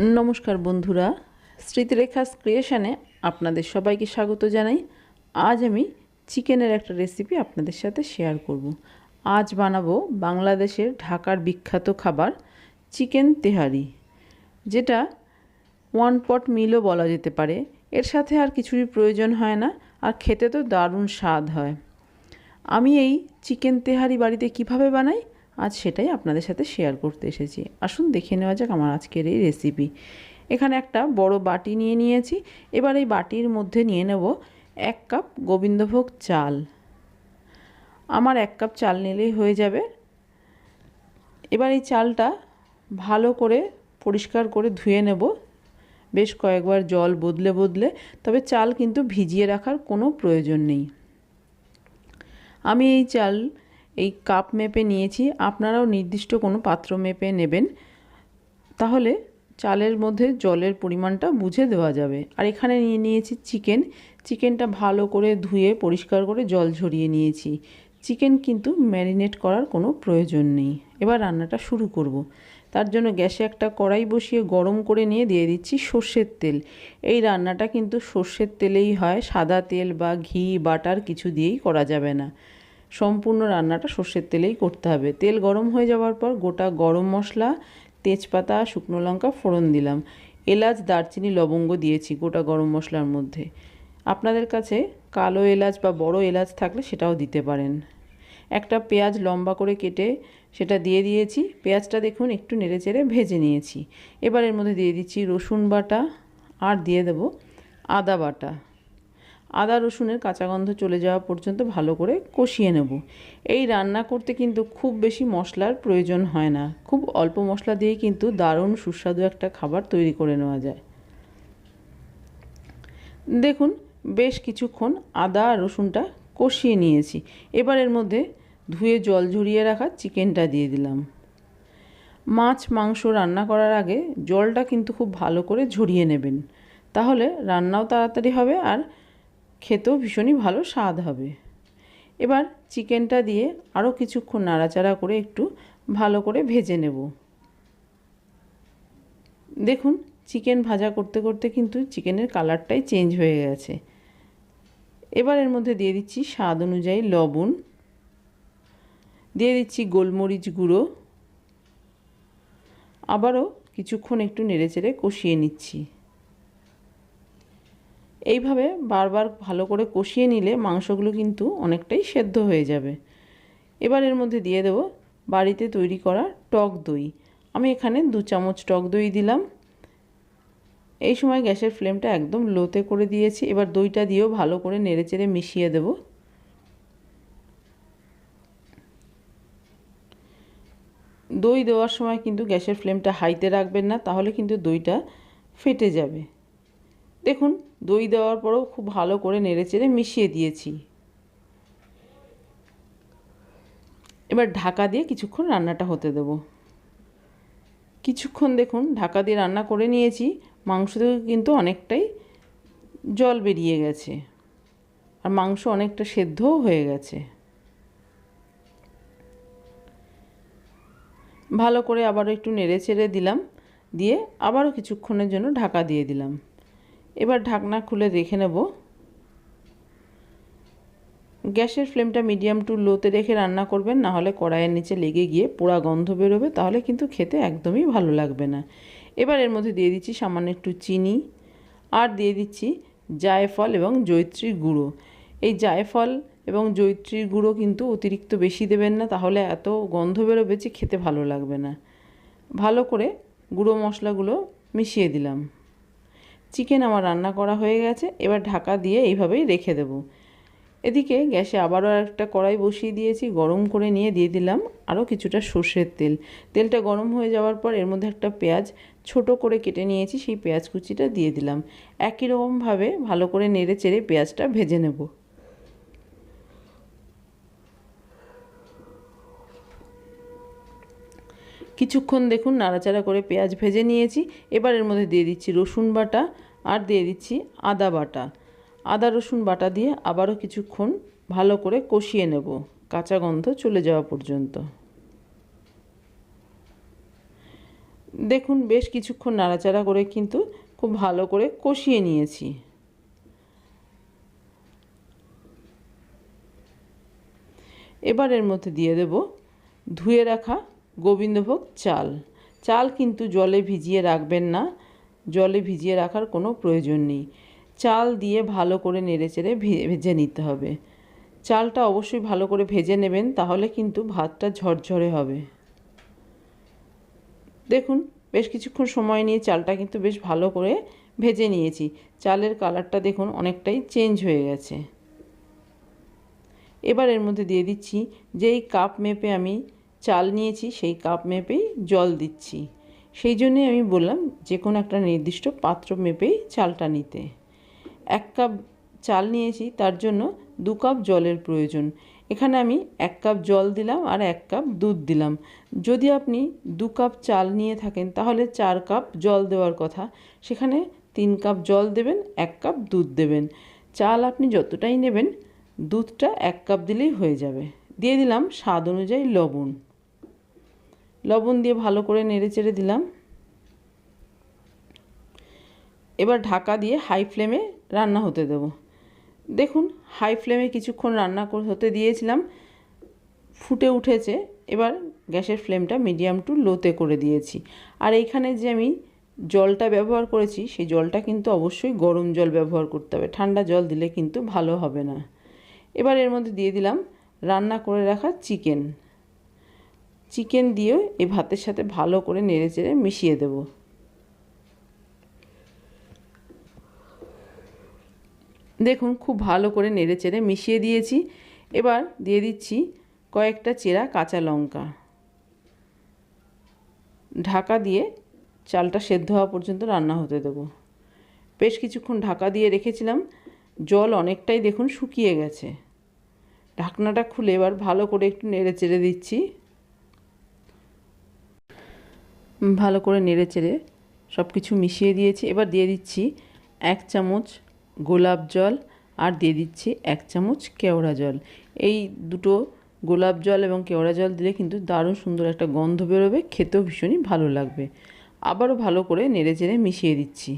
নমস্কার বন্ধুরা স্মৃতিরেখা ক্রিয়েশনে আপনাদের সবাইকে স্বাগত জানাই। আজ আমি চিকেনের একটা রেসিপি আপনাদের সাথে শেয়ার করব। আজ বানাবো বাংলাদেশের ঢাকার বিখ্যাত খাবার চিকেন তেহারি, যেটা ওয়ান পট মিলও বলা যেতে পারে। এর সাথে আর কিছুরই প্রয়োজন হয় না, আর খেতে তো দারুণ স্বাদ হয়। আমি এই চিকেন তেহারি বাড়িতে কীভাবে বানাই? আজ সেটাই আপনাদের সাথে শেয়ার করতে এসেছি। আসুন দেখে নেওয়া যাক আমার আজকের এই রেসিপি এখানে একটা বড় বাটি নিয়ে নিয়েছি। এবার এই বাটির মধ্যে নিয়ে নেব এক কাপ গোবিন্দভোগ চাল। আমার এক কাপ চাল নিলেই হয়ে যাবে। এবার এই চালটা ভালো করে পরিষ্কার করে ধুয়ে নেব। বেশ কয়েকবার জল বদলে বদলে, তবে চাল কিন্তু ভিজিয়ে রাখার কোনো প্রয়োজন নেই। আমি এই চাল এই কাপ মেপে নিয়েছি, আপনারাও নির্দিষ্ট কোনো পাত্র মেপে নেবেন। তাহলে চালের মধ্যে জলের পরিমাণটা বুঝে দেওয়া যাবে। আর এখানে নিয়ে নিয়েছি চিকেন। চিকেনটা ভালো করে ধুয়ে, পরিষ্কার করে জল ঝরিয়ে নিয়েছি। চিকেন কিন্তু ম্যারিনেট করার কোনো প্রয়োজন নেই। এবার রান্নাটা শুরু করব। তার জন্য গ্যাসে একটা কড়াই বসিয়ে গরম করে নিয়ে দিয়ে দিচ্ছি সর্ষের তেল। এই রান্নাটা কিন্তু সর্ষের তেলেই হয়, সাদা তেল বা ঘি, বাটার কিছু দিয়েই করা যাবে না। সম্পূর্ণ রান্নাটা সর্ষের তেলেই করতে হবে। তেল গরম হয়ে যাওয়ার পর গোটা গরম মশলা, তেজপাতা, শুকনো লঙ্কা ফোড়ন দিলাম। এলাচ, দারচিনি, লবঙ্গ দিয়েছি গোটা গরম মশলার মধ্যে। আপনাদের কাছে কালো এলাচ বা বড় এলাচ থাকলে সেটাও দিতে পারেন। একটা পেঁয়াজ লম্বা করে কেটে সেটা দিয়ে দিয়েছি। পেঁয়াজটা দেখুন একটু নেড়ে চেড়ে ভেজে নিয়েছি। এবার এর মধ্যে দিয়ে দিচ্ছি রসুন বাটা আর দিয়ে দেব আদা বাটা। আদা, রসুনের কাঁচা গন্ধ চলে যাওয়া পর্যন্ত ভালো করে কষিয়ে নেব। এই রান্না করতে কিন্তু খুব বেশি মশলার প্রয়োজন হয় না। খুব অল্প মশলা দিয়েই কিন্তু দারুণ সুস্বাদু একটা খাবার তৈরি করে নেওয়া যায়। দেখুন, বেশ কিছুক্ষণ আদা আর রসুনটা কষিয়ে নিয়েছি। এবার এর মধ্যে ধুয়ে জল ঝরিয়ে রাখা চিকেনটা দিয়ে দিলাম। মাছ, মাংস রান্না করার আগে জলটা কিন্তু খুব ভালো করে ঝরিয়ে নেবেন। তাহলে রান্নাও তাড়াতাড়ি হবে আর খেতেও ভীষণই ভালো স্বাদ হবে। এবার চিকেনটা দিয়ে আরও কিছুক্ষণ নাড়াচাড়া করে একটু ভালো করে ভেজে নেব। দেখুন, চিকেন ভাজা করতে করতে কিন্তু চিকেনের কালারটাই চেঞ্জ হয়ে গেছে। এবার এর মধ্যে দিয়ে দিচ্ছি স্বাদ অনুযায়ী লবণ। দিয়ে দিচ্ছি গোলমরিচ গুঁড়ো। আবারও কিছুক্ষণ একটু নেড়েচেড়ে কষিয়ে নিচ্ছি। এইভাবে বারবার ভালো করে কষিয়ে নিলে মাংসগুলো কিন্তু অনেকটাই সেদ্ধ হয়ে যাবে। এবার এর মধ্যে দিয়ে দেব বাড়িতে তৈরি করা টক দই। আমি এখানে দু চামচ টক দই দিলাম। এই সময় গ্যাসের ফ্লেমটা একদম লোতে করে দিয়েছি। এবার দইটা দিয়েও ভালো করে নেড়েচেড়ে মিশিয়ে দেব। দই দেওয়ার সময় কিন্তু গ্যাসের ফ্লেমটা হাইতে রাখবেন না, তাহলে কিন্তু দইটা ফেটে যাবে। দেখুন, দই দেওয়ার পরেও খুব ভালো করে নেড়ে চেড়ে মিশিয়ে দিয়েছি। এবার ঢাকা দিয়ে কিছুক্ষণ রান্নাটা হতে দেব। কিছুক্ষণ দেখুন, ঢাকা দিয়ে রান্না করে নিয়েছি, মাংস থেকে কিন্তু অনেকটাই জল বেরিয়ে গেছে। আর মাংস অনেকটা সেদ্ধও হয়ে গেছে। ভালো করে আবারও একটু নেড়ে চেড়ে দিলাম, দিয়ে আবারও কিছুক্ষণের জন্য ঢাকা দিয়ে দিলাম। এবার ঢাকনা খুলে দেখে নেব। গ্যাসের ফ্লেমটা মিডিয়াম টু লোতে রেখে রান্না করবেন, না হলে কড়াইয়ের নিচে লেগে গিয়ে পোড়া গন্ধ বেরোবে, তাহলে কিন্তু খেতে একদমই ভালো লাগবে না। এবার এর মধ্যে দিয়ে দিচ্ছি সামান্য একটু চিনি, আর দিয়ে দিচ্ছি জায়ফল এবং জৈত্রীর গুঁড়ো। এই জায়ফল এবং জৈত্রীর গুঁড়ো কিন্তু অতিরিক্ত বেশি দেবেন না, তাহলে এত গন্ধ বেরোবে যে খেতে ভালো লাগবে না। ভালো করে গুঁড়ো মশলাগুলো মিশিয়ে দিলাম। চিকেন আমার রান্না করা হয়ে গেছে, এবার ঢাকা দিয়ে এইভাবেই রেখে দেব। এদিকে গ্যাসে আবারও একটা কড়াই বসিয়ে দিয়েছি, গরম করে নিয়ে দিয়ে দিলাম আরও কিছুটা সর্ষের তেল। তেলটা গরম হয়ে যাওয়ার পর এর মধ্যে একটা পেঁয়াজ ছোট করে কেটে নিয়েছি, সেই পেঁয়াজ কুচিটা দিয়ে দিলাম। একই রকমভাবে ভালো করে নেড়ে চেড়ে পেঁয়াজটা ভেজে নেব। কিছুক্ষণ দেখুন, নাড়াচাড়া করে পেঁয়াজ ভেজে নিয়েছি। এবার এর মধ্যে দিয়ে দিচ্ছি রসুন বাটা আর দিয়ে দিচ্ছি আদা বাটা। আদা, রসুন বাটা দিয়ে আবারও কিছুক্ষণ ভালো করে কষিয়ে নেব। কাঁচা গন্ধ চলে যাওয়া পর্যন্ত। দেখুন, বেশ কিছুক্ষণ নাড়াচাড়া করে কিন্তু খুব ভালো করে কষিয়ে নিয়েছি। এবার এর মধ্যে দিয়ে দেব ধুয়ে রাখা গোবিন্দভোগ চাল। চাল কিন্তু জলে ভিজিয়ে রাখবেন না। জলে ভিজিয়ে রাখার কোনো প্রয়োজন নেই। চাল দিয়ে ভালো করে নেড়েচেড়ে ভেজে নিতে হবে। চালটা অবশ্যই ভালো করে ভেজে নেবেন, তাহলে কিন্তু ভাতটা ঝরঝরে হবে। দেখুন, বেশ কিছুক্ষণ সময় নিয়ে চালটা কিন্তু বেশ ভালো করে ভেজে নিয়েছি। চালের কালারটা দেখুন অনেকটাই চেঞ্জ হয়ে গেছে। এবার এর মধ্যে দিয়ে দিচ্ছি, যেই কাপ মেপে আমি চাল নিয়েছি, সেই কাপ মেপেই জল দিচ্ছি। সেই জন্যে আমি বললাম যে, কোনো একটা নির্দিষ্ট পাত্র মেপেই চালটা নিতে। এক কাপ চাল নিয়েছি, তার জন্য দু কাপ জলের প্রয়োজন। এখানে আমি এক কাপ জল দিলাম আর এক কাপ দুধ দিলাম। যদি আপনি দু কাপ চাল নিয়ে থাকেন, তাহলে চার কাপ জল দেওয়ার কথা। সেখানে তিন কাপ জল দেবেন, এক কাপ দুধ দেবেন। চাল আপনি যতটাই নেবেন, দুধটা এক কাপ দিলেই হয়ে যাবে। দিয়ে দিলাম স্বাদ অনুযায়ী লবণ। লবণ দিয়ে ভালো করে নেড়ে চেড়ে দিলাম। এবার ঢাকা দিয়ে হাই ফ্লেমে রান্না হতে দেবো। দেখুন হাই ফ্লেমে কিছুক্ষণ রান্না হতে দিয়েছিলাম, ফুটে উঠেছে। এবার গ্যাসের ফ্লেমটা মিডিয়াম টু লোতে করে দিয়েছি। আর এইখানে যে আমি জলটা ব্যবহার করেছি, সেই জলটা কিন্তু অবশ্যই গরম জল ব্যবহার করতে হবে। ঠান্ডা জল দিলে কিন্তু ভালো হবে না। এবার এর মধ্যে দিয়ে দিলাম রান্না করে রাখা চিকেন চিকেন দিয়েও এই ভাতের সাথে ভালো করে নেড়ে চেড়ে মিশিয়ে দেব। দেখুন, খুব ভালো করে নেড়ে চেড়ে মিশিয়ে দিয়েছি। এবার দিয়ে দিচ্ছি কয়েকটা চেরা কাঁচা লঙ্কা। ঢাকা দিয়ে চালটা সেদ্ধ হওয়া পর্যন্ত রান্না হতে দেবো। বেশ কিছুক্ষণ ঢাকা দিয়ে রেখেছিলাম। জল অনেকটাই দেখুন শুকিয়ে গেছে। ঢাকনাটা খুলে এবার ভালো করে একটু নেড়ে চেড়ে দিচ্ছি। ভালো করে নেড়ে চেড়ে সব কিছু মিশিয়ে দিয়েছি। এবার দিয়ে দিচ্ছি এক চামচ গোলাপ জল আর দিয়ে দিচ্ছি এক চামচ কেওড়া জল। এই দুটো গোলাপ জল এবং কেওড়া জল দিলে কিন্তু দারুণ সুন্দর একটা গন্ধ বেরোবে, খেতেও ভীষণই ভালো লাগবে। আবারও ভালো করে নেড়ে চেড়ে মিশিয়ে দিচ্ছি।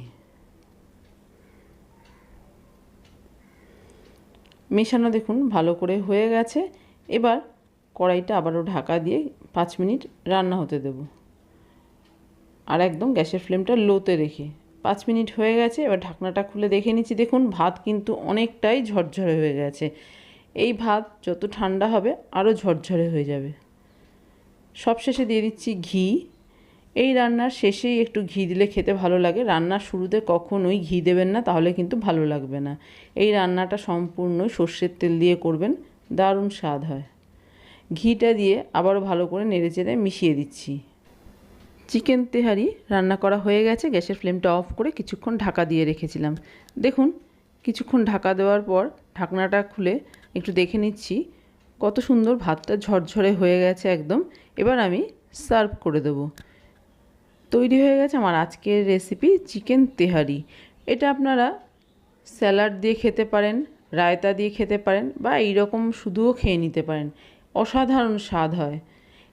মেশানো দেখুন ভালো করে হয়ে গেছে। এবার কড়াইটা আবারও ঢাকা দিয়ে পাঁচ মিনিট রান্না হতে দেব। আর একদম গ্যাসের ফ্লেমটা লোতে রেখে। পাঁচ মিনিট হয়ে গেছে, এবার ঢাকনাটা খুলে দেখে নিচ্ছি। দেখুন, ভাত কিন্তু অনেকটাই ঝরঝরে হয়ে গেছে। এই ভাত যত ঠান্ডা হবে আরও ঝরঝরে হয়ে যাবে। সবশেষে দিয়ে দিচ্ছি ঘি। এই রান্নার শেষেই একটু ঘি দিলে খেতে ভালো লাগে। রান্নার শুরুতে কখনোই ঘি দেবেন না, তাহলে কিন্তু ভালো লাগবে না। এই রান্নাটা সম্পূর্ণই সর্ষের তেল দিয়ে করবেন। দারুণ স্বাদ হয়। ঘিটা দিয়ে আবারও ভালো করে নেড়ে চেড়ে মিশিয়ে দিচ্ছি। চিকেন তেহারি রান্না করা হয়ে গেছে, গ্যাসের ফ্লেমটা অফ করে কিছুক্ষণ ঢাকা দিয়ে রেখেছিলাম। দেখুন, কিছুক্ষণ ঢাকা দেওয়ার পর ঢাকনাটা খুলে একটু দেখে নিচ্ছি, কত সুন্দর ভাতটা ঝরঝরে হয়ে গেছে একদম। এবার আমি সার্ভ করে দেবো। তৈরি হয়ে গেছে আমার আজকের রেসিপি চিকেন তেহারি। এটা আপনারা স্যালাড দিয়ে খেতে পারেন, রায়তা দিয়ে খেতে পারেন বা এইরকম শুধুও খেয়ে নিতে পারেন। অসাধারণ স্বাদ হয়।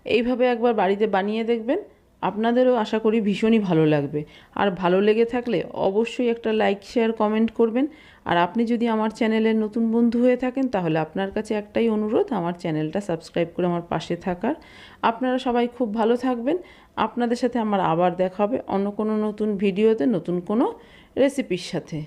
এইভাবে একবার বাড়িতে বানিয়ে দেখবেন আপনাদেরও আশা করি ভীষণই ভালো লাগবে। আর ভালো লেগে থাকলে অবশ্যই একটা লাইক শেয়ার কমেন্ট করবেন। আর আপনি যদি আমার চ্যানেলের নতুন বন্ধু হয়ে থাকেন, তাহলে আপনার কাছে একটাই অনুরোধ, আমার চ্যানেলটা সাবস্ক্রাইব করে আমার পাশে থাকার। আপনারা সবাই খুব ভালো থাকবেন। আপনাদের সাথে আমার আবার দেখা হবে অন্য কোনো নতুন ভিডিওতে নতুন কোনো রেসিপির সাথে।